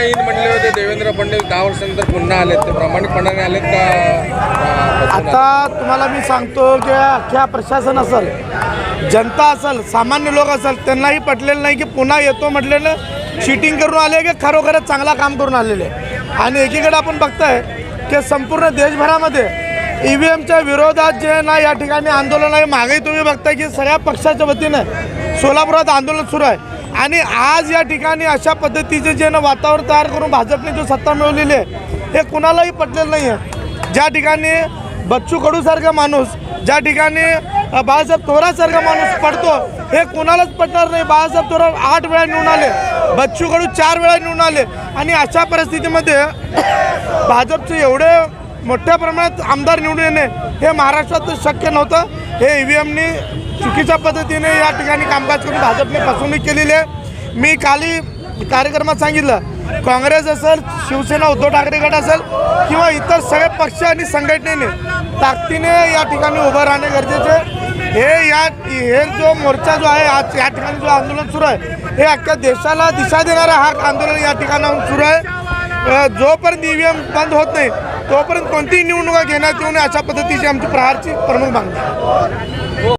देवेंद्र फडणवीस. दहा वर्षानंतर पुन्हा आलेत. ते प्रामाणिकपणाने आलेत का? आता तुम्हाला मी सांगतो की अख्ख्या प्रशासन असेल जनता असेल सामान्य लोक असेल त्यांनाही पटलेलं नाही की पुन्हा येतो म्हटलेलं शिटिंग करून आले की खरोखरच चांगला काम करून आलेले. आणि एकीकडे आपण बघताय की संपूर्ण देशभरामध्ये ई व्ही एमच्या विरोधात जे ना या ठिकाणी आंदोलन आहे. मागे तुम्ही बघताय की सगळ्या पक्षाच्या वतीनं सोलापुरात आंदोलन सुरू आहे. आणि आज या ठिकाणी अशा पद्धतीचे जे ना वातावरण तयार करून भाजपने जो सत्ता मिळवलेली आहे हे कुणालाही पटलेलं नाही आहे. ज्या ठिकाणी बच्चू कडूसारखा माणूस ज्या ठिकाणी बाळासाहेब थोरासारखा माणूस पडतो हे कुणालाच पटणार नाही. बाळासाहेब थोरात आठ वेळा निवडून आले बच्चू कडू चार वेळा निवडून आले. आणि अशा परिस्थितीमध्ये भाजपचे एवढे मोठ्या प्रमाणात आमदार निवडून येणे हे महाराष्ट्रात शक्य नव्हतं. हे ई व्ही एमनी चुकीच्या पद्धतीने या ठिकाणी कामकाज करून भाजपने फसवणूक केलेली आहे. मी काली कार्यक्रमात सांगितलं काँग्रेस असेल शिवसेना उद्धव ठाकरे गट असेल किंवा इतर सगळे पक्ष आणि संघटनेने ताकदीने या ठिकाणी उभं राहणे गरजेचे आहे. हे या हे जो मोर्चा जो आहे आज या ठिकाणी जो आंदोलन सुरू आहे हे अख्ख्या देशाला दिशा देणारा हा आंदोलन या ठिकाणाहून सुरू आहे. जोपर्यंत ई व्ही एम बंद होत नाही तोपर्यंत कोणतीही निवडणुका घेण्यात येऊ नये अशा पद्धतीची आमची प्रहारची प्रमुख मागणी